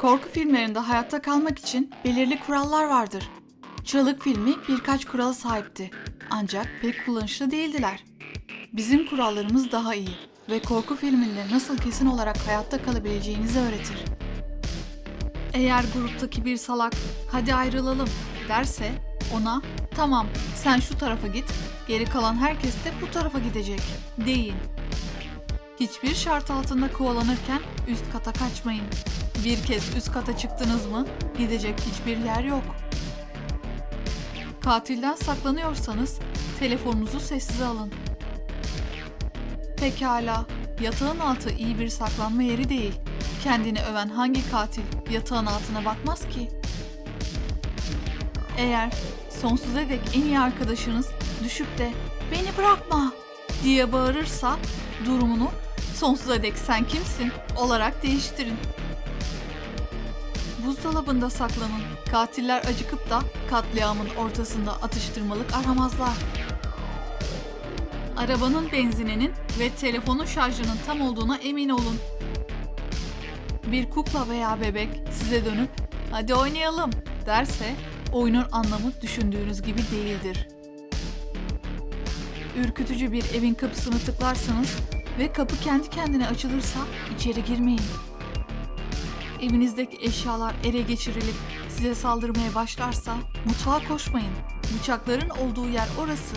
Korku filmlerinde hayatta kalmak için belirli kurallar vardır. Çığlık filmi birkaç kurala sahipti. Ancak pek kullanışlı değildiler. Bizim kurallarımız daha iyi ve korku filminde nasıl kesin olarak hayatta kalabileceğinizi öğretir. Eğer gruptaki bir salak hadi ayrılalım derse ona tamam sen şu tarafa git geri kalan herkes de bu tarafa gidecek deyin. Hiçbir şart altında kovalanırken üst kata kaçmayın. Bir kez üst kata çıktınız mı gidecek hiçbir yer yok. Katilden saklanıyorsanız telefonunuzu sessize alın. Pekala, yatağın altı iyi bir saklanma yeri değil. Kendini öven hangi katil yatağın altına bakmaz ki? Eğer sonsuza dek en iyi arkadaşınız düşüp de beni bırakma diye bağırırsa durumunu sonsuza dek sen kimsin olarak değiştirin. Buzdolabında saklanın. Katiller acıkıp da katliamın ortasında atıştırmalık aramazlar. Arabanın benzininin ve telefonun şarjının tam olduğuna emin olun. Bir kukla veya bebek size dönüp hadi oynayalım derse oyunun anlamı düşündüğünüz gibi değildir. Ürkütücü bir evin kapısını tıklarsanız ve kapı kendi kendine açılırsa içeri girmeyin. Evinizdeki eşyalar ele geçirilip size saldırmaya başlarsa mutfağa koşmayın. Bıçakların olduğu yer orası.